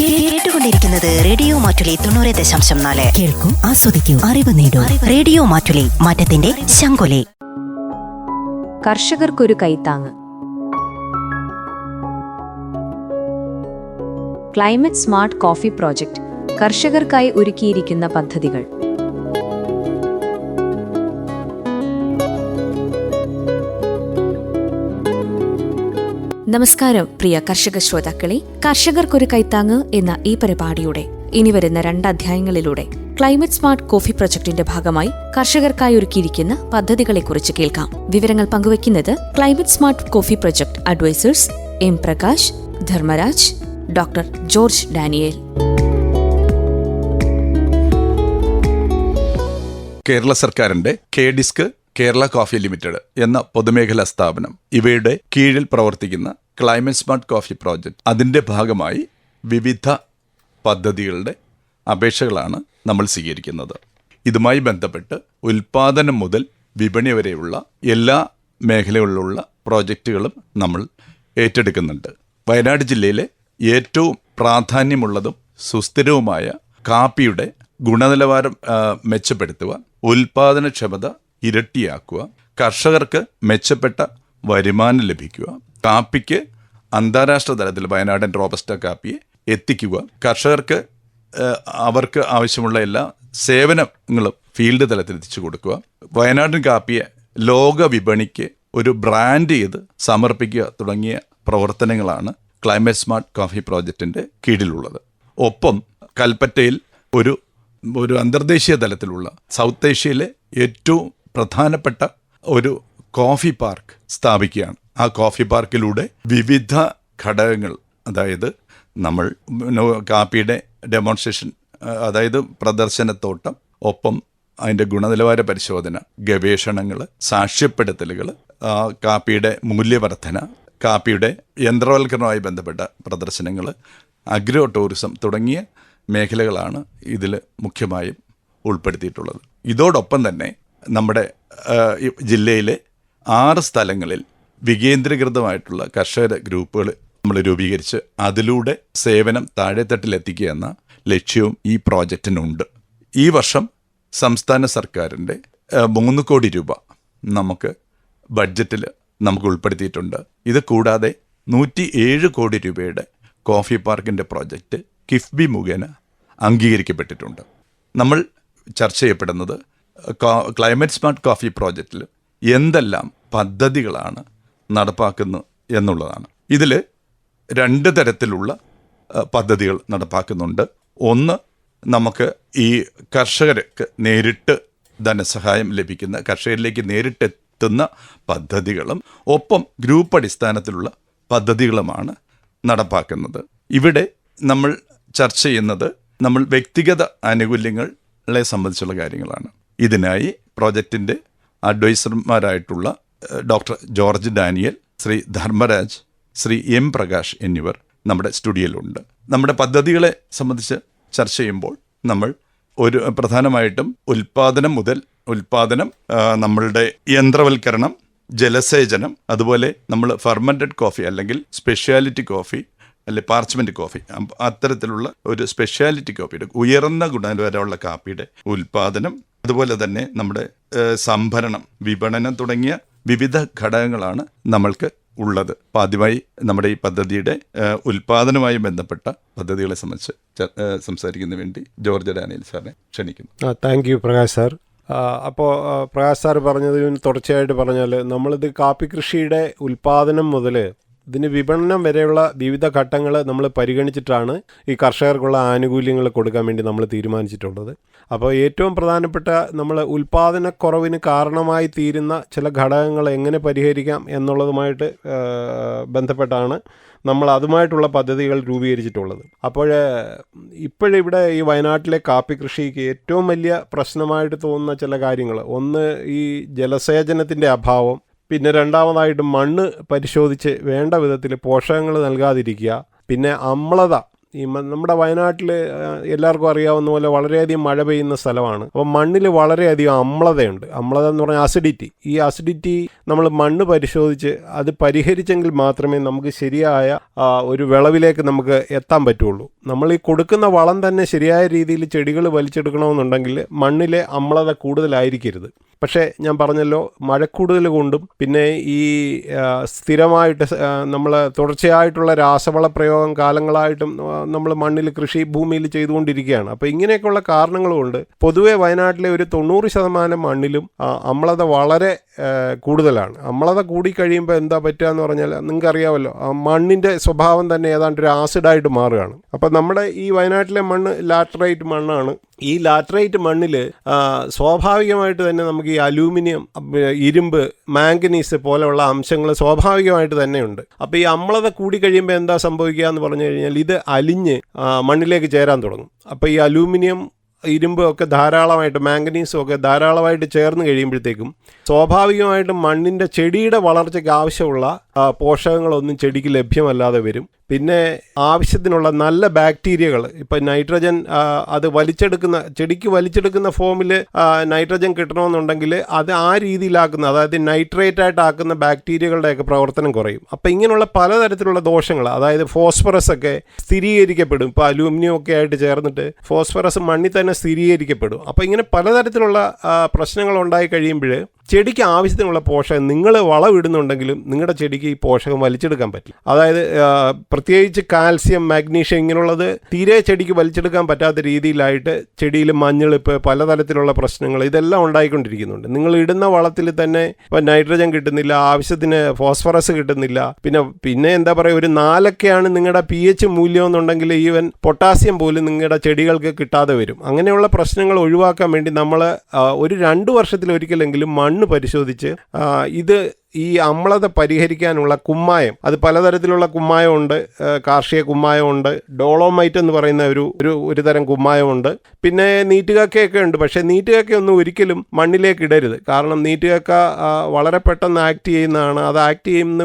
കേട്ടുകൊണ്ടിരിക്കുന്നത് റേഡിയോ മാറ്റുലി തൊണ്ണൂറ് ദശാംശം നാല്. കേൾക്കൂ ആസ്വദിക്കൂ അറിവ് നേടൂ. റേഡിയോ മാറ്റുലി മാറ്റത്തിന്റെ ശങ്കൊലി കർഷകർക്കൊരു കൈത്താങ് ക്ലൈമറ്റ് സ്മാർട്ട് കോഫി പ്രോജക്റ്റ് കർഷകർക്കായി ഒരുക്കിയിരിക്കുന്ന പദ്ധതികൾ. നമസ്കാരം പ്രിയ കർഷക ശ്രോതാക്കളെ. കർഷകർക്കൊരു കൈത്താങ്ങ് എന്ന ഈ പരിപാടിയുടെ ഇനി വരുന്ന രണ്ട് അധ്യായങ്ങളിലൂടെ ക്ലൈമറ്റ് സ്മാർട്ട് കോഫി പ്രൊജക്ടിന്റെ ഭാഗമായി കർഷകർക്കായി ഒരുക്കിയിരിക്കുന്ന പദ്ധതികളെക്കുറിച്ച് കേൾക്കാം. വിവരങ്ങൾ പങ്കുവയ്ക്കുന്നത് climate smart coffee project advisors M Prakash Dharmaraj doctor George Daniel. Kerala സർക്കാരിന്റെ K DISC Kerala coffee limited എന്ന പൊതുമേഖലാ സ്ഥാപനം ഇവയുടെ കീഴിൽ പ്രവർത്തിക്കുന്ന ക്ലൈമറ്റ് സ്മാർട്ട് കോഫി പ്രോജക്റ്റ്. അതിന്റെ ഭാഗമായി വിവിധ പദ്ധതികളുടെ അപേക്ഷകളാണ് നമ്മൾ സ്വീകരിക്കുന്നത്. ഇതുമായി ബന്ധപ്പെട്ട് ഉൽപാദനം മുതൽ വിപണി വരെയുള്ള എല്ലാ മേഖലകളിലുള്ള പ്രോജക്റ്റുകളും നമ്മൾ ഏറ്റെടുക്കുന്നുണ്ട്. വയനാട് ജില്ലയിലെ ഏറ്റവും പ്രാധാന്യമുള്ളതും സുസ്ഥിരവുമായ കാപ്പിയുടെ ഗുണനിലവാരം മെച്ചപ്പെടുത്തുവാൻ ഉൽപാദനക്ഷമത ഇരട്ടിയാക്കുക. കർഷകർക്ക് മെച്ചപ്പെട്ട വരുമാനം ലഭിക്കുക. കാപ്പിക്ക് അന്താരാഷ്ട്ര തലത്തിൽ വയനാടൻ റോബസ്റ്റ കാപ്പിയെ എത്തിക്കുക. കർഷകർക്ക് അവർക്ക് ആവശ്യമുള്ള എല്ലാ സേവനങ്ങളും ഫീൽഡ് തലത്തിൽ എത്തിച്ചു കൊടുക്കുക. വയനാടൻ കാപ്പിയെ ലോക വിപണിക്ക് ഒരു ബ്രാൻഡ് ചെയ്ത് സമർപ്പിക്കുക തുടങ്ങിയ പ്രവർത്തനങ്ങളാണ് ക്ലൈമറ്റ് സ്മാർട്ട് കോഫി പ്രോജക്റ്റിന്റെ കീഴിലുള്ളത്. ഒപ്പം കൽപ്പറ്റയിൽ ഒരു ഒരു അന്തർദേശീയ തലത്തിലുള്ള സൗത്ത് ഏഷ്യയിലെ ഏറ്റവും പ്രധാനപ്പെട്ട ഒരു കോഫി പാർക്ക് സ്ഥാപിക്കുകയാണ്. ആ കോഫി പാർക്കിലൂടെ വിവിധ ഘടകങ്ങൾ അതായത് നമ്മൾ കാപ്പിയുടെ ഡെമോൺസ്ട്രേഷൻ അതായത് പ്രദർശനത്തോട്ടം ഒപ്പം അതിന്റെ ഗുണനിലവാര പരിശോധന ഗവേഷണങ്ങൾ സാക്ഷ്യപ്പെടുത്തലുകൾ കാപ്പിയുടെ മൂല്യവർധന കാപ്പിയുടെ യന്ത്രവൽക്കരണവുമായി ബന്ധപ്പെട്ട പ്രദർശനങ്ങൾ അഗ്രോ ടൂറിസം തുടങ്ങിയ മേഖലകളാണ് ഇതിൽ മുഖ്യമായും ഉൾപ്പെടുത്തിയിട്ടുള്ളത്. ഇതോടൊപ്പം തന്നെ നമ്മുടെ ജില്ലയിലെ ആറ് സ്ഥലങ്ങളിൽ വികേന്ദ്രീകൃതമായിട്ടുള്ള കർഷക ഗ്രൂപ്പുകൾ നമ്മൾ രൂപീകരിച്ച് അതിലൂടെ സേവനം താഴെത്തട്ടിലെത്തിക്കുക എന്ന ലക്ഷ്യവും ഈ പ്രോജക്റ്റിനുണ്ട്. ഈ വർഷം സംസ്ഥാന സർക്കാരിന്റെ മൂന്ന് കോടി രൂപ നമുക്ക് ബഡ്ജറ്റിൽ നമുക്ക് ഉൾപ്പെടുത്തിയിട്ടുണ്ട്. ഇത് കൂടാതെ നൂറ്റി ഏഴ് കോടി രൂപയുടെ കോഫി പാർക്കിന്റെ പ്രോജക്റ്റ് കിഫ്ബി മുഖേന അംഗീകരിക്കപ്പെട്ടിട്ടുണ്ട്. നമ്മൾ ചർച്ച ചെയ്യപ്പെടുന്നത് ക്ലൈമറ്റ് സ്മാർട്ട് കോഫി പ്രോജക്റ്റിൽ എന്തെല്ലാം പദ്ധതികളാണ് നടപ്പാക്കുന്നത് എന്നുള്ളതാണ്. ഇതിൽ രണ്ട് തരത്തിലുള്ള പദ്ധതികൾ നടപ്പാക്കുന്നുണ്ട്. ഒന്ന് നമുക്ക് ഈ കർഷകർക്ക് നേരിട്ട് ധനസഹായം ലഭിക്കുന്ന കർഷകരിലേക്ക് നേരിട്ടെത്തുന്ന പദ്ധതികളും ഒപ്പം ഗ്രൂപ്പ് അടിസ്ഥാനത്തിലുള്ള പദ്ധതികളുമാണ് നടപ്പാക്കുന്നത്. ഇവിടെ നമ്മൾ ചർച്ച ചെയ്യുന്നത് നമ്മൾ വ്യക്തിഗത ആനുകൂല്യങ്ങളെ സംബന്ധിച്ചുള്ള കാര്യങ്ങളാണ്. ഇതിനായി പ്രോജക്റ്റിന്റെ അഡ്വൈസർമാരായിട്ടുള്ള doctor George Daniel Shri Dharmaraj Shri M Prakash എന്നിവർ നമ്മുടെ സ്റ്റുഡിയോയിലുണ്ട്. നമ്മുടെ പദ്ധതികളെ സംബന്ധിച്ച് ചർച്ച ചെയ്യുമ്പോൾ നമ്മൾ ഒരു പ്രധാനമായിട്ടും ഉൽപാദനം മുതൽ ഉൽപാദനം ആ, നമ്മളുടെ യന്ത്രവൽക്കരണം ജലസേചനം അതുപോലെ നമ്മൾ ഫെർമന്റഡ് കോഫി അല്ലെങ്കിൽ സ്പെഷ്യാലിറ്റി കോഫി അല്ലെ പാർച്ച്മെന്റ് കോഫി അത്തരത്തിലുള്ള ഒരു സ്പെഷ്യാലിറ്റി കോഫിയുടെ ഉയർന്ന ഗുണനിലവാരമുള്ള കാപ്പിയുടെ ഉൽപാദനം അതുപോലെ തന്നെ നമ്മുടെ സംഭരണം വിപണനം തുടങ്ങിയ വിവിധ ഘടകങ്ങളാണ് നമ്മൾക്ക് ഉള്ളത്. അപ്പോൾ ആദ്യമായി നമ്മുടെ ഈ പദ്ധതിയുടെ ഉൽപാദനവുമായി ബന്ധപ്പെട്ട പദ്ധതികളെ സംബന്ധിച്ച് സംസാരിക്കുന്ന വേണ്ടി ജോർജ് ഡാനിയൽ സാറിനെ ക്ഷണിക്കുന്നു. Thank you Prakash sir. അപ്പോൾ പ്രകാശ് സാർ പറഞ്ഞതിന് തുടർച്ചയായിട്ട് പറഞ്ഞാൽ നമ്മളിത് കാപ്പി കൃഷിയുടെ ഉൽപാദനം മുതൽ ഇതിന് വിപണനം വരെയുള്ള വിവിധ ഘട്ടങ്ങൾ നമ്മൾ പരിഗണിച്ചിട്ടാണ് ഈ കർഷകർക്കുള്ള ആനുകൂല്യങ്ങൾ കൊടുക്കാൻ വേണ്ടി നമ്മൾ തീരുമാനിച്ചിട്ടുള്ളത്. അപ്പോൾ ഏറ്റവും പ്രധാനപ്പെട്ട നമ്മൾ ഉൽപ്പാദനക്കുറവിന് കാരണമായി തീരുന്ന ചില ഘടകങ്ങൾ എങ്ങനെ പരിഹരിക്കാം എന്നുള്ളതുമായിട്ട് ബന്ധപ്പെട്ടാണ് നമ്മൾ അതുമായിട്ടുള്ള പദ്ധതികൾ രൂപീകരിച്ചിട്ടുള്ളത്. അപ്പോൾ ഇപ്പോഴിവിടെ ഈ വയനാട്ടിലെ കാപ്പി കൃഷിക്ക് ഏറ്റവും വലിയ പ്രശ്നമായിട്ട് തോന്നുന്ന ചില കാര്യങ്ങൾ. ഒന്ന് ഈ ജലസേചനത്തിന്റെ അഭാവം പിന്നെ രണ്ടാമതായിട്ട് മണ്ണ് പരിശോധിച്ച് വേണ്ട വിധത്തിൽ പോഷകങ്ങൾ നൽകാതിരിക്കുക. പിന്നെ അമ്ലത ഈ നമ്മുടെ വയനാട്ടിൽ എല്ലാവർക്കും അറിയാവുന്ന പോലെ വളരെയധികം മഴ പെയ്യുന്ന സ്ഥലമാണ്. അപ്പോൾ മണ്ണിൽ വളരെയധികം അമ്ലതയുണ്ട്. അമ്ലത എന്ന് പറഞ്ഞാൽ അസിഡിറ്റി ഈ അസിഡിറ്റി നമ്മൾ മണ്ണ് പരിശോധിച്ച് അത് പരിഹരിച്ചെങ്കിൽ മാത്രമേ നമുക്ക് ശരിയായ ഒരു വിളവിലേക്ക് നമുക്ക് എത്താൻ പറ്റുള്ളൂ. നമ്മൾ ഈ കൊടുക്കുന്ന വളം തന്നെ ശരിയായ രീതിയിൽ ചെടികൾ വലിച്ചെടുക്കണമെന്നുണ്ടെങ്കിൽ മണ്ണിലെ അമ്ലത കൂടുതലായിരിക്കരുത്. പക്ഷേ ഞാൻ പറഞ്ഞല്ലോ മഴക്കൂടുതൽ കൊണ്ടും പിന്നെ ഈ സ്ഥിരമായിട്ട് നമ്മൾ തുടർച്ചയായിട്ടുള്ള രാസവള പ്രയോഗം കാലങ്ങളായിട്ടും നമ്മൾ മണ്ണിൽ കൃഷി ഭൂമിയിൽ ചെയ്തുകൊണ്ടിരിക്കുകയാണ്. അപ്പോൾ ഇങ്ങനെയൊക്കെയുള്ള കാരണങ്ങൾ കൊണ്ട് പൊതുവെ വയനാട്ടിലെ ഒരു തൊണ്ണൂറ് ശതമാനം മണ്ണിലും അമ്ലത വളരെ കൂടുതലാണ്. അമ്ലത കൂടിക്കഴിയുമ്പോൾ എന്താ പറ്റുക എന്ന് പറഞ്ഞാൽ നിങ്ങൾക്ക് അറിയാമല്ലോ ആ മണ്ണിന്റെ സ്വഭാവം തന്നെ ഏതാണ്ട് ഒരു ആസിഡായിട്ട് മാറുകയാണ്. അപ്പോൾ നമ്മുടെ ഈ വയനാട്ടിലെ മണ്ണ് ലാറ്ററൈറ്റ് മണ്ണാണ്. ഈ ലാറ്ററൈറ്റ് മണ്ണിൽ സ്വാഭാവികമായിട്ട് തന്നെ നമുക്ക് ഈ അലൂമിനിയം ഇരുമ്പ് മാംഗനീസ് പോലെയുള്ള അംശങ്ങൾ സ്വാഭാവികമായിട്ട് തന്നെയുണ്ട്. അപ്പോൾ ഈ അമ്ലത കൂടി കഴിയുമ്പോൾ എന്താ സംഭവിക്കുക എന്ന് പറഞ്ഞു കഴിഞ്ഞാൽ ഇത് അലിഞ്ഞ് മണ്ണിലേക്ക് ചേരാൻ തുടങ്ങും. അപ്പോൾ ഈ അലൂമിനിയം ഇരുമ്പ് ഒക്കെ ധാരാളമായിട്ട് മാംഗനീസും ഒക്കെ ധാരാളമായിട്ട് ചേർന്ന് കഴിയുമ്പോഴത്തേക്കും സ്വാഭാവികമായിട്ടും മണ്ണിന്റെ ചെടിയുടെ വളർച്ചയ്ക്ക് ആവശ്യമുള്ള പോഷകങ്ങളൊന്നും ചെടിക്ക് ലഭ്യമല്ലാതെ വരും. പിന്നെ ആവശ്യത്തിനുള്ള നല്ല ബാക്ടീരിയകൾ ഇപ്പം നൈട്രജൻ അത് വലിച്ചെടുക്കുന്ന ചെടിക്ക് വലിച്ചെടുക്കുന്ന ഫോമിൽ നൈട്രജൻ കിട്ടണമെന്നുണ്ടെങ്കിൽ അത് ആ രീതിയിലാക്കുന്ന അതായത് നൈട്രേറ്റ് ആയിട്ട് ആക്കുന്ന ബാക്ടീരിയകളുടെയൊക്കെ പ്രവർത്തനം കുറയും. അപ്പം ഇങ്ങനെയുള്ള പലതരത്തിലുള്ള ദോഷങ്ങൾ അതായത് ഫോസ്ഫറസ് ഒക്കെ സ്ഥിരീകരിക്കപ്പെടും. ഇപ്പോൾ അലൂമിനിയം ഒക്കെ ആയിട്ട് ചേർന്നിട്ട് ഫോസ്ഫറസ് മണ്ണിൽ തന്നെ സ്ഥിരീകരിക്കപ്പെടും. അപ്പോൾ ഇങ്ങനെ പലതരത്തിലുള്ള പ്രശ്നങ്ങൾ ഉണ്ടായി കഴിയുമ്പോൾ ചെടിക്ക് ആവശ്യത്തിനുള്ള പോഷകം നിങ്ങൾ വളമിടുന്നുണ്ടെങ്കിലും നിങ്ങളുടെ ചെടിക്ക് ഈ പോഷകം വലിച്ചെടുക്കാൻ പറ്റില്ല അതായത് പ്രത്യേകിച്ച് കാൽസ്യം മാഗ്നീഷ്യം ഇങ്ങനെയുള്ളത് തീരെ ചെടിക്ക് വലിച്ചെടുക്കാൻ പറ്റാത്ത രീതിയിലായിട്ട് ചെടിയിൽ മഞ്ഞളിപ്പ് പലതരത്തിലുള്ള പ്രശ്നങ്ങൾ ഇതെല്ലാം ഉണ്ടായിക്കൊണ്ടിരിക്കുന്നുണ്ട്. നിങ്ങൾ ഇടുന്ന വളത്തിൽ തന്നെ ഇപ്പം നൈട്രജൻ കിട്ടുന്നില്ല ആവശ്യത്തിന് ഫോസ്ഫറസ് കിട്ടുന്നില്ല. പിന്നെ പിന്നെ എന്താ പറയുക ഒരു നാലൊക്കെയാണ് നിങ്ങളുടെ പി എച്ച് മൂല്യം എന്നുണ്ടെങ്കിൽ ഈവൻ പൊട്ടാസ്യം പോലും നിങ്ങളുടെ ചെടികൾക്ക് കിട്ടാതെ വരും. അങ്ങനെയുള്ള പ്രശ്നങ്ങൾ ഒഴിവാക്കാൻ വേണ്ടി നമ്മൾ ഒരു രണ്ട് വർഷത്തിലൊരിക്കലെങ്കിലും മണ്ണ് പരിശോധിച്ച് ഇത് ഈ അമ്ലത പരിഹരിക്കാനുള്ള കുമ്മായം അത് പലതരത്തിലുള്ള കുമ്മായമുണ്ട് കാർഷിക കുമ്മായമുണ്ട് ഡോളോമൈറ്റ് എന്ന് പറയുന്ന ഒരു ഒരു ഒരു തരം കുമ്മായമുണ്ട്. പിന്നെ നീറ്റുകക്കയൊക്കെ ഉണ്ട് പക്ഷേ നീറ്റുകക്കയൊന്നും ഒരിക്കലും മണ്ണിലേക്ക് ഇടരുത്. കാരണം നീറ്റുകക്ക വളരെ പെട്ടെന്ന് ആക്ട് ചെയ്യുന്നതാണ്. അത് ആക്ട് ചെയ്യുന്ന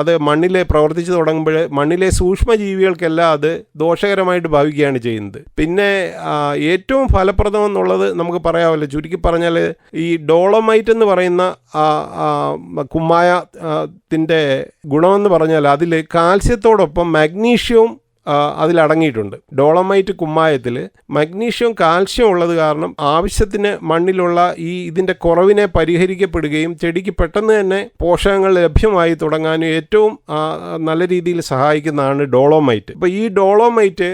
അത് മണ്ണിലെ പ്രവർത്തിച്ചു തുടങ്ങുമ്പോൾ മണ്ണിലെ സൂക്ഷ്മജീവികൾക്കെല്ലാം അത് ദോഷകരമായിട്ട് ഭാവിക്കുകയാണ് ചെയ്യുന്നത്. പിന്നെ ഏറ്റവും ഫലപ്രദം എന്നുള്ളത് നമുക്ക് പറയാമല്ലോ. ചുരുക്കി പറഞ്ഞാൽ ഈ ഡോളോമൈറ്റ് എന്ന് പറയുന്ന കുമ്മായത്തിന്റെ ഗുണമെന്ന് പറഞ്ഞാൽ അതിൽ കാൽസ്യത്തോടൊപ്പം മാഗ്നീഷ്യവും അതിലടങ്ങിയിട്ടുണ്ട്. ഡോളമൈറ്റ് കുമ്മായത്തിൽ മഗ്നീഷ്യം കാൽഷ്യം ഉള്ളത് കാരണം ആവശ്യത്തിന് മണ്ണിലുള്ള ഈ ഇതിന്റെ കുറവിനെ പരിഹരിക്കപ്പെടുകയും ചെടിക്ക് പെട്ടെന്ന് തന്നെ പോഷകങ്ങൾ ലഭ്യമായി തുടങ്ങാനും ഏറ്റവും നല്ല രീതിയിൽ സഹായിക്കുന്നതാണ് ഡോളോമൈറ്റ്. ഇപ്പോൾ ഈ ഡോളോമൈറ്റ്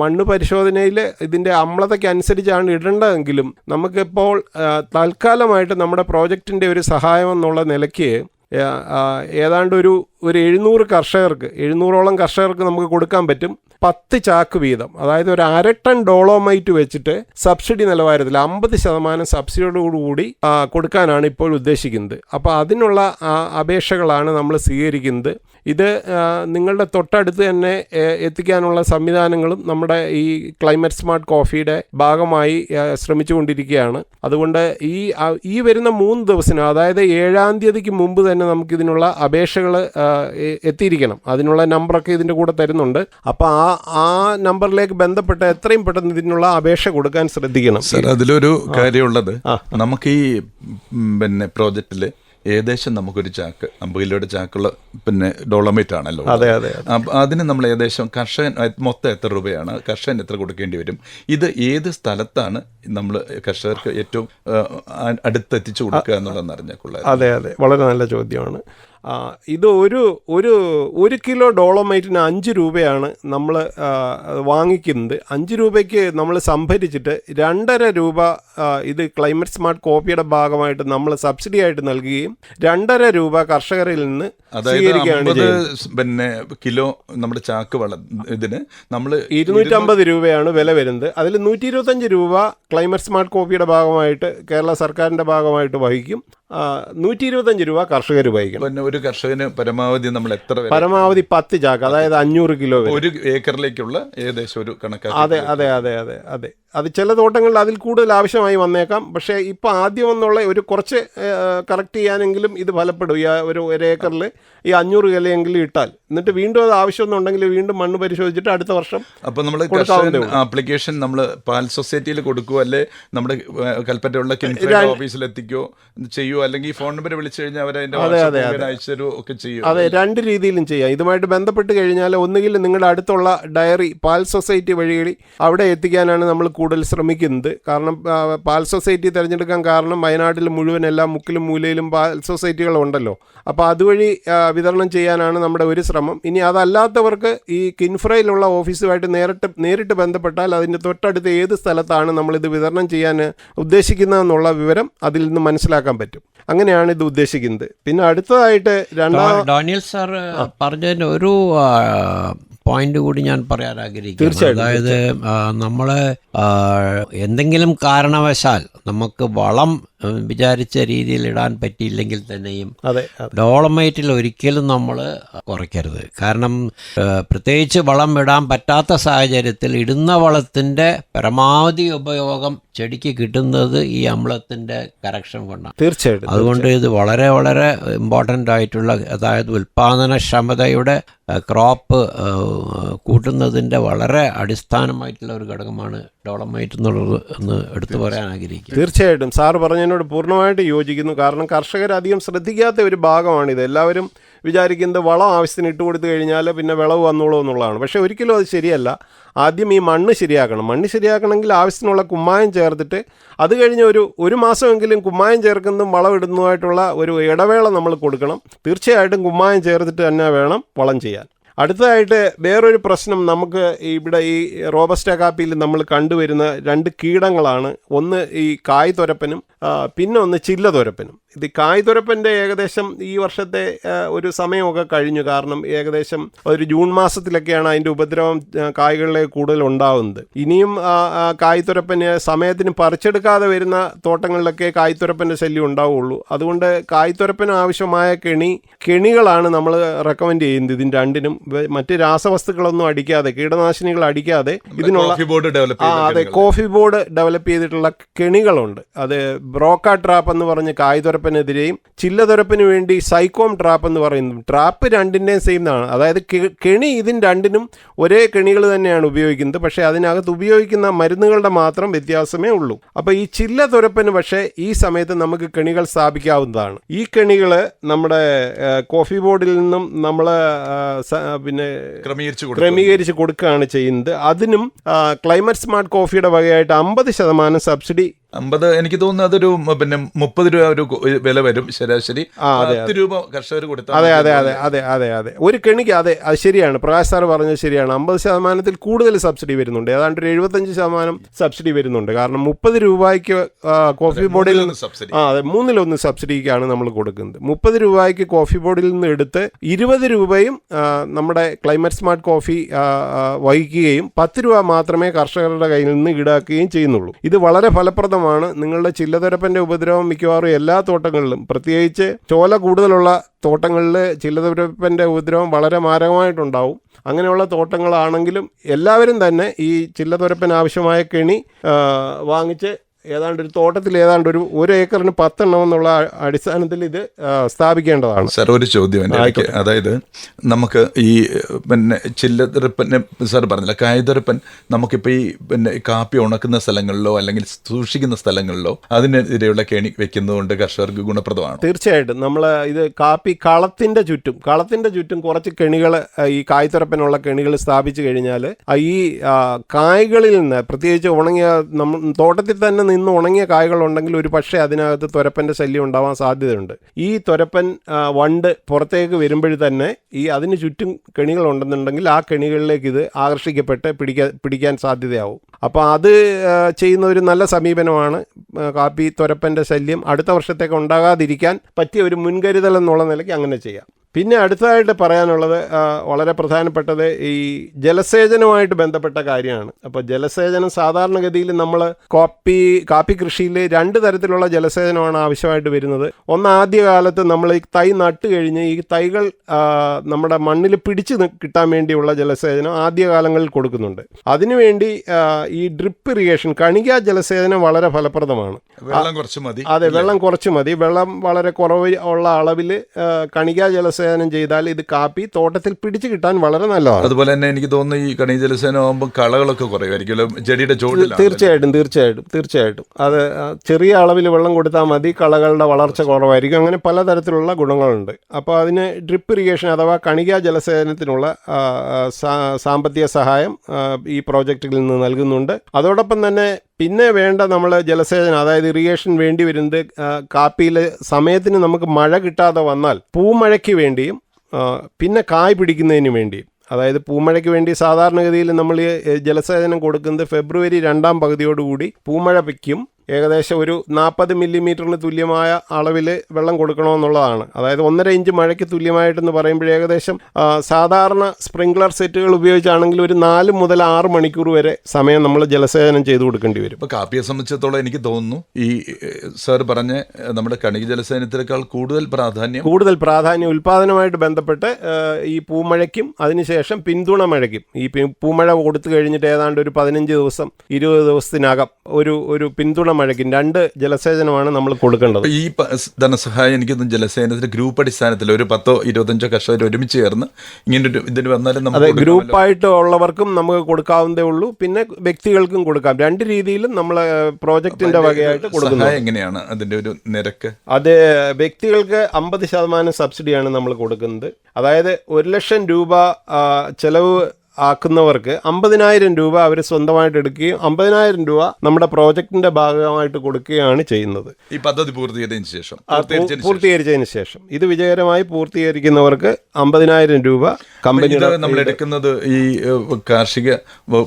മണ്ണ് പരിശോധനയിൽ ഇതിന്റെ അമ്ലതയ്ക്കനുസരിച്ചാണ് ഇടേണ്ടതെങ്കിലും നമുക്കിപ്പോൾ തൽക്കാലമായിട്ട് നമ്മുടെ പ്രോജക്റ്റിന്റെ ഒരു സഹായം എന്നുള്ള നിലയ്ക്ക് ഏതാണ്ട് ഒരു ഒരു എഴുന്നൂറ് കർഷകർക്ക് എഴുന്നൂറോളം കർഷകർക്ക് നമുക്ക് കൊടുക്കാൻ പറ്റും പത്ത് ചാക്ക് വീതം. അതായത് ഒരു അര ടൺ ഡോളോമൈറ്റ് വെച്ചിട്ട് സബ്സിഡി നിലവാരത്തിൽ അമ്പത് ശതമാനം സബ്സിഡിയോടുകൂടി കൊടുക്കാനാണ് ഇപ്പോൾ ഉദ്ദേശിക്കുന്നത്. അപ്പോൾ അതിനുള്ള അപേക്ഷകളാണ് നമ്മൾ സ്വീകരിക്കുന്നത്. ഇത് നിങ്ങളുടെ തൊട്ടടുത്ത് തന്നെ എത്തിക്കാനുള്ള സംവിധാനങ്ങളും നമ്മുടെ ഈ ക്ലൈമറ്റ് സ്മാർട്ട് കോഫിയുടെ ഭാഗമായി ശ്രമിച്ചുകൊണ്ടിരിക്കുകയാണ്. അതുകൊണ്ട് ഈ ഈ വരുന്ന മൂന്ന് ദിവസത്തിന് അതായത് ഏഴാം തീയതിക്ക് മുമ്പ് തന്നെ നമുക്കിതിനുള്ള അപേക്ഷകൾ എത്തിയിരിക്കണം. അതിനുള്ള നമ്പറൊക്കെ ഇതിന്റെ കൂടെ തരുന്നുണ്ട്. അപ്പോൾ ആ ആ നമ്പറിലേക്ക് ബന്ധപ്പെട്ട് എത്രയും പെട്ടെന്ന് ഇതിനുള്ള അപേക്ഷ കൊടുക്കാൻ ശ്രദ്ധിക്കണം. സാർ അതിലൊരു കാര്യമുള്ളത്. നമുക്ക് ഈ പിന്നെ പ്രോജക്റ്റിൽ ഏകദേശം നമുക്കൊരു ചാക്ക് അമ്പത് കിലോയുടെ ചാക്കുള്ള പിന്നെ ഡോളമേറ്റ് ആണല്ലോ അതെ അതെ അതിന് നമ്മൾ ഏകദേശം കർഷകൻ മൊത്തം എത്ര രൂപയാണ് കർഷകൻ എത്ര കൊടുക്കേണ്ടി വരും? ഇത് ഏത് സ്ഥലത്താണ് നമ്മൾ കർഷകർക്ക് ഏറ്റവും അടുത്തെത്തിച്ചു കൊടുക്കുക എന്നുള്ളതെന്ന് അറിഞ്ഞേക്കുള്ളത് അതെ അതെ. വളരെ നല്ല ചോദ്യമാണ്. ഇത് ഒരു ഒരു ഒരു കിലോ ഡോളോമൈറ്റിന് അഞ്ച് രൂപയാണ് നമ്മൾ വാങ്ങിക്കുന്നത്. അഞ്ച് രൂപയ്ക്ക് നമ്മൾ സംഭരിച്ചിട്ട് രണ്ടര രൂപ ഇത് ക്ലൈമറ്റ് സ്മാർട്ട് കോപ്പിയുടെ ഭാഗമായിട്ട് നമ്മൾ സബ്സിഡി ആയിട്ട് നൽകുകയും രണ്ടര രൂപ കർഷകരിൽ നിന്ന് സ്വീകരിക്കുകയാണ് പിന്നെ കിലോ നമ്മുടെ ചാക്ക് വള ഇതിന് നമ്മൾ ഇരുന്നൂറ്റമ്പത് രൂപയാണ് വില വരുന്നത്. അതിൽ നൂറ്റി ഇരുപത്തഞ്ച് രൂപ ക്ലൈമറ്റ് സ്മാർട്ട് കോപ്പിയുടെ ഭാഗമായിട്ട് കേരള സർക്കാരിന്റെ ഭാഗമായിട്ട് വഹിക്കും. നൂറ്റി ഇരുപത്തഞ്ച് രൂപ കർഷകർ വഹിക്കണം പിന്നെ ഒരു കർഷകന് പരമാവധി നമ്മൾ എത്ര പരമാവധി പത്ത് ചാക്ക് അതായത് അഞ്ഞൂറ് കിലോ ഒരു ഏക്കറിലേക്കുള്ള ഏകദേശം ഒരു കണക്കാണ് അതെ അതെ അതെ അതെ അതെ. അത് ചില തോട്ടങ്ങളിൽ അതിൽ കൂടുതൽ ആവശ്യമായി വന്നേക്കാം. പക്ഷേ ഇപ്പോൾ ആദ്യം എന്നുള്ള ഒരു കുറച്ച് കറക്റ്റ് ചെയ്യാനെങ്കിലും ഇത് ഫലപ്പെടും. ഈ ഒരു ഒരു ഏക്കറിൽ ഈ അഞ്ഞൂറ് കിലയെങ്കിലും ഇട്ടാൽ. എന്നിട്ട് വീണ്ടും അത് ആവശ്യമൊന്നുണ്ടെങ്കിൽ വീണ്ടും മണ്ണ് പരിശോധിച്ചിട്ട് അടുത്ത വർഷം അപ്പോൾ നമ്മൾ ആപ്ലിക്കേഷൻ നമ്മൾ പാൽ സൊസൈറ്റിയിൽ കൊടുക്കുവോ അല്ലെ നമ്മുടെ കൽപ്പറ്റയുള്ള ഓഫീസിൽ എത്തിക്കോ ചെയ്യുമോ അല്ലെങ്കിൽ ഈ ഫോൺ നമ്പർ വിളിച്ചു കഴിഞ്ഞാൽ അവർ അതെ, അതെ, അയച്ചു ഒക്കെ ചെയ്യും. അതെ രണ്ട് രീതിയിലും ചെയ്യാം. ഇതുമായിട്ട് ബന്ധപ്പെട്ട് കഴിഞ്ഞാൽ ഒന്നുകിൽ നിങ്ങളുടെ അടുത്തുള്ള ഡയറി പാൽ സൊസൈറ്റി വഴി അവിടെ എത്തിക്കാനാണ് നമ്മൾ കൂടുതൽ ശ്രമിക്കുന്നത് കാരണം പാൽ സൊസൈറ്റി തിരഞ്ഞെടുക്കാൻ കാരണം വയനാട്ടിൽ മുഴുവൻ എല്ലാ മുക്കിലും മൂലയിലും പാൽ സൊസൈറ്റികളുണ്ടല്ലോ അപ്പോൾ അതുവഴി വിതരണം ചെയ്യാനാണ് നമ്മുടെ ഒരു ശ്രമം. ഇനി അതല്ലാത്തവർക്ക് ഈ കിൻഫ്രയിലുള്ള ഓഫീസുമായിട്ട് നേരിട്ട് നേരിട്ട് ബന്ധപ്പെട്ടാൽ അതിന്റെ തൊട്ടടുത്ത് ഏത് സ്ഥലത്താണ് നമ്മളിത് വിതരണം ചെയ്യാൻ ഉദ്ദേശിക്കുന്നതെന്നുള്ള വിവരം അതിൽ നിന്ന് മനസ്സിലാക്കാൻ പറ്റും. അങ്ങനെയാണ് ഇത് ഉദ്ദേശിക്കുന്നത്. പിന്നെ അടുത്തതായിട്ട് രണ്ടാം ഡോണിയൽ ഡാനിയൽ സാർ പറഞ്ഞതിന് ഒരു പോയിന്റ് കൂടി ഞാൻ പറയാൻ ആഗ്രഹിക്കുന്നു. അതായത് നമ്മൾ എന്തെങ്കിലും കാരണവശാൽ നമുക്ക് വളം വിചാരിച്ച രീതിയിൽ ഇടാൻ പറ്റിയില്ലെങ്കിൽ തന്നെയും ഡോളമൈറ്റിൽ ഒരിക്കലും നമ്മൾ കുറയ്ക്കരുത്. കാരണം പ്രത്യേകിച്ച് വളം ഇടാൻ പറ്റാത്ത സാഹചര്യത്തിൽ ഇടുന്ന വളത്തിന്റെ പരമാവധി ഉപയോഗം ചെടിക്ക് കിട്ടുന്നത് ഈ അമ്ലത്തിന്റെ കറക്ഷൻ കൊണ്ടാണ്. തീർച്ചയായിട്ടും അതുകൊണ്ട് ഇത് വളരെ വളരെ ഇമ്പോർട്ടന്റ് ആയിട്ടുള്ള അതായത് ഉൽപാദനക്ഷമതയുടെ ക്രോപ്പ് കൂട്ടുന്നതിന്റെ വളരെ അടിസ്ഥാനമായിട്ടുള്ള ഒരു ഘടകമാണ് ഡോളമൈറ്റ് എന്നുള്ളത് എന്ന് എടുത്തു പറയാൻ ആഗ്രഹിക്കുന്നു. തീർച്ചയായിട്ടും. സാർ പറഞ്ഞതിനോട് പൂർണമായിട്ട് യോജിക്കുന്നു. കാരണം കർഷകർ അധികം ശ്രദ്ധിക്കാത്ത ഒരു ഭാഗമാണിത് എല്ലാവരും വിചാരിക്കുന്നത് വളം ആവശ്യത്തിന് ഇട്ട് കൊടുത്തു കഴിഞ്ഞാൽ പിന്നെ വിളവ് വന്നോളൂ എന്നുള്ളതാണ്. പക്ഷേ ഒരിക്കലും അത് ശരിയല്ല. ആദ്യം ഈ മണ്ണ് ശരിയാക്കണം. മണ്ണ് ശരിയാക്കണമെങ്കിൽ ആവശ്യത്തിനുള്ള കുമ്മായം ചേർത്തിട്ട് അത് കഴിഞ്ഞ് ഒരു ഒരു മാസമെങ്കിലും കുമ്മായം ചേർക്കുന്നതും വളം ഇടുന്നതുമായിട്ടുള്ള ഒരു ഇടവേള നമ്മൾ കൊടുക്കണം. തീർച്ചയായിട്ടും കുമ്മായം ചേർത്തിട്ട് തന്നെ വേണം വളം ചെയ്യാൻ. അടുത്തതായിട്ട് വേറൊരു പ്രശ്നം നമുക്ക് ഇവിടെ ഈ റോബസ്റ്റ കാപ്പിയിൽ നമ്മൾ കണ്ടുവരുന്ന രണ്ട് കീടങ്ങളാണ്. ഒന്ന് ഈ കായ് തുരപ്പനും പിന്നൊന്ന് ചില്ല തുരപ്പനും. ഇത് കായ്തുരപ്പന്റെ ഏകദേശം ഈ വർഷത്തെ ഒരു സമയമൊക്കെ കഴിഞ്ഞു. കാരണം ഏകദേശം ഒരു ജൂൺ മാസത്തിലൊക്കെയാണ് അതിന്റെ ഉപദ്രവം കായ്കളിലേക്ക് കൂടുതൽ ഉണ്ടാവുന്നത്. ഇനിയും ആ, ആ, കായ് തുരപ്പന് സമയത്തിന് പറിച്ചെടുക്കാതെ വരുന്ന തോട്ടങ്ങളിലൊക്കെ കായ്തുരപ്പന്റെ ശല്യം ഉണ്ടാവുള്ളൂ. അതുകൊണ്ട് കായ്തുരപ്പന് ആവശ്യമായ കെണി കെണികളാണ് നമ്മൾ റെക്കമെൻഡ് ചെയ്യുന്നത്. ഇതിന് രണ്ടിനും മറ്റ് രാസവസ്തുക്കളൊന്നും അടിക്കാതെ കീടനാശിനികൾ അടിക്കാതെ ഇതിനുള്ള അതെ കോഫി ബോർഡ് ഡെവലപ്പ് ചെയ്തിട്ടുള്ള കെണികളുണ്ട്. അത് ബ്രോക്ക ട്രാപ്പ് എന്ന് പറഞ്ഞ് കായ്തുരപ്പനെതിരെയും ചില്ലതുരപ്പിന് വേണ്ടി സൈക്കോം ട്രാപ്പ് എന്ന് പറയുന്നു. ട്രാപ്പ് രണ്ടിന്റെയും സെയിം ആണ് അതായത് കെണി ഇതിന് രണ്ടിനും ഒരേ കെണികൾ തന്നെയാണ് ഉപയോഗിക്കുന്നത്. പക്ഷേ അതിനകത്ത് ഉപയോഗിക്കുന്ന മരുന്നുകളുടെ മാത്രം വ്യത്യാസമേ ഉള്ളൂ. അപ്പോൾ ഈ ചില്ല തുരപ്പന് പക്ഷേ ഈ സമയത്ത് നമുക്ക് കെണികൾ സ്ഥാപിക്കാവുന്നതാണ്. ഈ കെണികൾ നമ്മുടെ കോഫി ബോർഡിൽ നിന്നും നമ്മൾ പിന്നെ ക്രമീകരിച്ചു കൊടുക്കും. ക്രമീകരിച്ച് കൊടുക്കുകയാണ് ചെയ്യുന്നത്. അതിനും ക്ലൈമറ്റ് സ്മാർട്ട് കോഫിയുടെ വകയായിട്ട് അമ്പത് ശതമാനം സബ്സിഡി അമ്പത് എനിക്ക് തോന്നുന്നു അതൊരു പിന്നെ മുപ്പത് രൂപ ഒരു വില വരും ശരാശരി. പത്ത് രൂപ കർഷകർ കൊടുത്താൽ അതെ അതെ അതെ അതെ അതെ അതെ. ഒരു കെണിക്ക് അതെ അത് ശരിയാണ്. പ്രകാശ് സാർ പറഞ്ഞത് ശരിയാണ്. അമ്പത് ശതമാനത്തിൽ കൂടുതൽ സബ്സിഡി വരുന്നുണ്ട്. ഏതാണ്ട് ഒരു എഴുപത്തഞ്ച് ശതമാനം സബ്സിഡി വരുന്നുണ്ട്. കാരണം മുപ്പത് രൂപയ്ക്ക് കോഫി ബോർഡിൽ നിന്ന് സബ്സിഡി. ആ അതെ മൂന്നിലൊന്ന് സബ്സിഡിക്കാണ് നമ്മൾ കൊടുക്കുന്നത്. മുപ്പത് രൂപയ്ക്ക് കോഫി ബോർഡിൽ നിന്ന് എടുത്ത് ഇരുപത് രൂപയും നമ്മുടെ ക്ലൈമറ്റ് സ്മാർട്ട് കോഫി വഹിക്കുകയും പത്ത് രൂപ മാത്രമേ കർഷകരുടെ കയ്യിൽ നിന്ന് ഈടാക്കുകയും ചെയ്യുന്നുള്ളൂ. ഇത് വളരെ ഫലപ്രദമാണ് നിങ്ങളുടെ ചില്ലതുരപ്പന്റെ ഉപദ്രവം മിക്കവാറും എല്ലാ തോട്ടങ്ങളിലും. പ്രത്യേകിച്ച് ചോല കൂടുതലുള്ള തോട്ടങ്ങളിൽ ചില്ലതുരപ്പന്റെ ഉപദ്രവം വളരെ മാരകമായിട്ടുണ്ടാവും. അങ്ങനെയുള്ള തോട്ടങ്ങളാണെങ്കിലും എല്ലാവരും തന്നെ ഈ ചില്ലതുരപ്പന് ആവശ്യമായ കെണി വാങ്ങിച്ച് ഏതാണ്ട് ഒരു തോട്ടത്തിൽ ഏതാണ്ട് ഒരു ഒരു ഏക്കറിന് പത്തെണ്ണം എന്നുള്ള അടിസ്ഥാനത്തിൽ ഇത് സ്ഥാപിക്കേണ്ടതാണ്. സർ ഒരു ചോദ്യം എന്റെ ഇടയ്ക്ക്. അതായത് നമുക്ക് ഈ പിന്നെ ചില്ലതിരപ്പനെ സാർ പറഞ്ഞില്ല കായതിരപ്പൻ നമുക്കിപ്പോൾ ഈ പിന്നെ കാപ്പി ഉണക്കുന്ന സ്ഥലങ്ങളിലോ അല്ലെങ്കിൽ സൂക്ഷിക്കുന്ന സ്ഥലങ്ങളിലോ അതിനെതിരെയുള്ള കെണി വെക്കുന്നതുകൊണ്ട് കർഷകർക്ക് ഗുണപ്രദമാണ്. തീർച്ചയായിട്ടും. നമ്മൾ ഇത് കാപ്പി കളത്തിന്റെ ചുറ്റും കളത്തിന്റെ ചുറ്റും കുറച്ച് കെണികൾ ഈ കായ്ത്തുറപ്പനുള്ള കെണികൾ സ്ഥാപിച്ചു കഴിഞ്ഞാൽ ഈ കായകളിൽ കായ്കളിൽ നിന്ന് പ്രത്യേകിച്ച് ഉണങ്ങിയ നമ്മൾ തോട്ടത്തിൽ തന്നെ നിന്ന് ഉണങ്ങിയ കായ്കളുണ്ടെങ്കിൽ ഒരു പക്ഷേ അതിനകത്ത് തുരപ്പന്റെ ശല്യം ഉണ്ടാവാൻ സാധ്യതയുണ്ട്. ഈ തുരപ്പൻ വണ്ട് പുറത്തേക്ക് വരുമ്പോഴേ തന്നെ ഈ അതിന് ചുറ്റും കെണികൾ ഉണ്ടെന്നുണ്ടെങ്കിൽ ആ കെണികളിലേക്ക് ഇത് ആകർഷിക്കപ്പെട്ട് പിടിക്കാൻ പിടിക്കാൻ സാധ്യതയാവും. അപ്പോൾ അത് ചെയ്യുന്ന ഒരു നല്ല സമീപനമാണ്. കാപ്പി തുരപ്പന്റെ ശല്യം അടുത്ത വർഷത്തേക്ക് ഉണ്ടാകാതിരിക്കാൻ പറ്റിയ ഒരു മുൻകരുതൽ എന്നുള്ള നിലയ്ക്ക് അങ്ങനെ ചെയ്യാം. പിന്നെ അടുത്തതായിട്ട് പറയാനുള്ളത് വളരെ പ്രധാനപ്പെട്ടത് ഈ ജലസേചനവുമായിട്ട് ബന്ധപ്പെട്ട കാര്യമാണ്. അപ്പോൾ ജലസേചനം സാധാരണഗതിയിൽ നമ്മൾ കോപ്പി കാപ്പി കൃഷിയിൽ രണ്ട് തരത്തിലുള്ള ജലസേചനമാണ് ആവശ്യമായിട്ട് വരുന്നത്. ഒന്ന് ആദ്യകാലത്ത് നമ്മൾ ഈ തൈ നട്ട് കഴിഞ്ഞ് ഈ തൈകൾ നമ്മുടെ മണ്ണിൽ പിടിച്ച് കിട്ടാൻ വേണ്ടിയുള്ള ജലസേചനം ആദ്യകാലങ്ങളിൽ കൊടുക്കുന്നുണ്ട്. അതിനുവേണ്ടി ഈ ഡ്രിപ്പ് ഇറിഗേഷൻ കണിക ജലസേചനം വളരെ ഫലപ്രദമാണ്. വെള്ളം കുറച്ച് മതി. അതെ വെള്ളം കുറച്ച് മതി. വെള്ളം വളരെ കുറവ് ഉള്ള അളവിൽ കണിക ജലസേചനം ജലസേചനം ചെയ്താൽ ഇത് കാപ്പി തോട്ടത്തിൽ പിടിച്ചു കിട്ടാൻ വളരെ നല്ലതാണ്. അതുപോലെ തന്നെ എനിക്ക് തോന്നുന്നു ഈ കണി ജലസേന ആകുമ്പോൾ കളകളൊക്കെ കുറയുമായിരിക്കും ചെടിയുടെ ചോട്ടിൽ തീർച്ചയായിട്ടും തീർച്ചയായിട്ടും തീർച്ചയായിട്ടും. അത് ചെറിയ അളവിൽ വെള്ളം കൊടുത്താൽ മതി കളകളുടെ വളർച്ച കുറവായിരിക്കും. അങ്ങനെ പലതരത്തിലുള്ള ഗുണങ്ങളുണ്ട്. അപ്പോൾ അതിന് ഡ്രിപ്പ് ഇറിഗേഷൻ അഥവാ കണിക ജലസേചനത്തിനുള്ള സാമ്പത്തിക സഹായം ഈ പ്രോജക്റ്റിൽ നിന്ന് നൽകുന്നുണ്ട്. അതോടൊപ്പം തന്നെ പിന്നെ വേണ്ട നമ്മൾ ജലസേചനം അതായത് ഇറിഗേഷൻ വേണ്ടി വരുന്നത് കാപ്പിയിൽ സമയത്തിന് നമുക്ക് മഴ കിട്ടാതെ വന്നാൽ പൂമഴയ്ക്ക് വേണ്ടിയും പിന്നെ കായ് പിടിക്കുന്നതിന് വേണ്ടിയും. അതായത് പൂമഴയ്ക്ക് വേണ്ടി സാധാരണഗതിയിൽ നമ്മൾ ജലസേചനം കൊടുക്കുന്നത് ഫെബ്രുവരി രണ്ടാം പകുതിയോടുകൂടി പൂമഴ വയ്ക്കും. ഏകദേശം ഒരു നാൽപ്പത് മില്ലിമീറ്ററിന് തുല്യമായ അളവിൽ വെള്ളം കൊടുക്കണമെന്നുള്ളതാണ്. അതായത് ഒന്നര ഇഞ്ച് മഴയ്ക്ക് തുല്യമായിട്ടെന്ന് പറയുമ്പോൾ ഏകദേശം സാധാരണ സ്പ്രിംഗ്ലർ സെറ്റുകൾ ഉപയോഗിച്ചാണെങ്കിൽ ഒരു നാല് മുതൽ ആറ് മണിക്കൂർ വരെ സമയം നമ്മൾ ജലസേചനം ചെയ്തു കൊടുക്കേണ്ടി വരും. ഇപ്പോൾ കാപ്പിയെ സംബന്ധിച്ചിടത്തോളം എനിക്ക് തോന്നുന്നു ഈ സർ പറഞ്ഞ നമ്മുടെ കണിക ജലസേനത്തിനേക്കാൾ കൂടുതൽ പ്രാധാന്യം കൂടുതൽ പ്രാധാന്യം ഉൽപ്പാദനമായിട്ട് ബന്ധപ്പെട്ട് ഈ പൂമഴയ്ക്കും അതിനുശേഷം പിന്തുണ മഴയ്ക്കും. ഈ പൂമഴ കൊടുത്തു കഴിഞ്ഞിട്ട് ഏതാണ്ട് ഒരു പതിനഞ്ച് ദിവസം ഇരുപത് ദിവസത്തിനകം ഒരു ഒരു പിന്തുണ മഴയ്ക്കും രണ്ട് ജലസേചനമാണ് നമ്മൾ കൊടുക്കേണ്ടത്. ഈ ധനസഹായം എനിക്ക് ജലസേചനത്തിന്റെ ഗ്രൂപ്പ് അടിസ്ഥാനത്തിൽ ഒരു പത്തോ ഇരുപത്തഞ്ചോ കർഷകർ ഒരുമിച്ച് ചേർന്ന് ഇങ്ങനെ ഇതിന് വന്നാലും അതെ. ഗ്രൂപ്പായിട്ട് ഉള്ളവർക്കും നമുക്ക് കൊടുക്കാവുന്നതേ ഉള്ളൂ. പിന്നെ വ്യക്തികൾക്കും കൊടുക്കാം. രണ്ട് രീതിയിലും നമ്മൾ പ്രോജക്റ്റിന്റെ വകയായിട്ട് കൊടുക്കുന്നത് എങ്ങനെയാണ് അതിന്റെ ഒരു നിരക്ക്? അത് വ്യക്തികൾക്ക് അമ്പത് ശതമാനം സബ്സിഡിയാണ് നമ്മൾ കൊടുക്കുന്നത്. അതായത് ഒരു ലക്ഷം രൂപ ചെലവ് ആക്കുന്നവർക്ക് അമ്പതിനായിരം രൂപ അവർ സ്വന്തമായിട്ട് എടുക്കുകയും അമ്പതിനായിരം രൂപ നമ്മുടെ പ്രോജക്റ്റിന്റെ ഭാഗമായിട്ട് കൊടുക്കുകയാണ് ചെയ്യുന്നത്. ഈ പദ്ധതി പൂർത്തീകരിച്ചതിന് ശേഷം. പൂർത്തീകരിച്ചതിന് ശേഷം. ഇത് വിജയകരമായി പൂർത്തീകരിക്കുന്നവർക്ക് അമ്പതിനായിരം രൂപ കമ്പനി നമ്മൾ എടുക്കുന്നത് ഈ കാർഷിക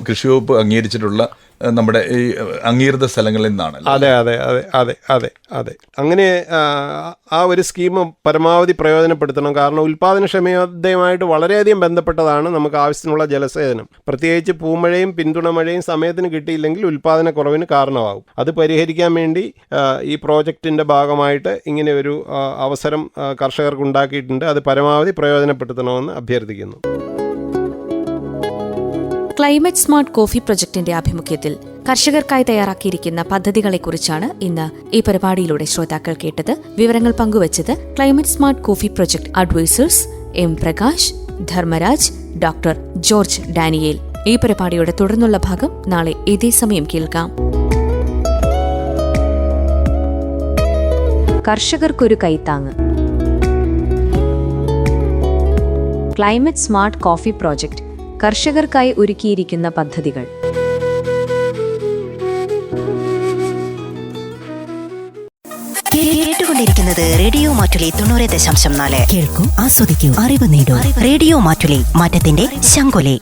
കൃഷി വകുപ്പ് അംഗീകരിച്ചിട്ടുള്ള നമ്മുടെ ഈ അംഗീകൃത സ്ഥലങ്ങളിൽ നിന്നാണ് അതെ അതെ അതെ അതെ അതെ അതെ. അങ്ങനെ ആ, ഒരു സ്കീം പരമാവധി പ്രയോജനപ്പെടുത്തണം. കാരണം ഉൽപാദനക്ഷമതയുമായിട്ട് വളരെയധികം ബന്ധപ്പെട്ടതാണ് നമുക്ക് ആവശ്യത്തിനുള്ള ജലസേചനം. പ്രത്യേകിച്ച് പൂമഴയും പിന്തുണ മഴയും സമയത്തിന് കിട്ടിയില്ലെങ്കിൽ ഉൽപാദന കുറവിന് കാരണമാകും. അത് പരിഹരിക്കാൻ വേണ്ടി ഈ പ്രോജക്റ്റിന്റെ ഭാഗമായിട്ട് ഇങ്ങനെ ഒരു അവസരം കർഷകർക്ക് ഉണ്ടാക്കിയിട്ടുണ്ട് അത് പരമാവധി പ്രയോജനപ്പെടുത്തണമെന്ന് അഭ്യർത്ഥിക്കുന്നു. ക്ലൈമറ്റ് സ്മാർട്ട് കോഫി പ്രൊജക്ടിന്റെ ആഭിമുഖ്യത്തിൽ കർഷകർക്കായി തയ്യാറാക്കിയിരിക്കുന്ന പദ്ധതികളെക്കുറിച്ചാണ് ഇന്ന് ഈ പരിപാടിയിലൂടെ ശ്രോതാക്കൾ കേട്ടത്. വിവരങ്ങൾ പങ്കുവച്ചത് climate smart coffee project advisors M Prakash Dharmaraj doctor George Daniel. ഈ പരിപാടിയുടെ തുടർന്നുള്ള ഭാഗം നാളെ ഇതേ സമയം കേൾക്കാം. കർഷകർക്കൊരു കൈത്താങ് ക്ലൈമറ്റ് സ്മാർട്ട് കോഫി പ്രോജക്റ്റ് കർഷകർക്കായി ഒരുക്കിയിരിക്കുന്ന പദ്ധതികൾ. കേട്ടുകൊണ്ടിരിക്കുന്നത് റേഡിയോ മാറ്റുലി തൊണ്ണൂറ് ദശാംശം നാല്. കേൾക്കൂ ആസ്വദിക്കൂ അറിവ് നേടൂ. റേഡിയോ മാറ്റുലി മാറ്റത്തിന്റെ ശങ്കുലി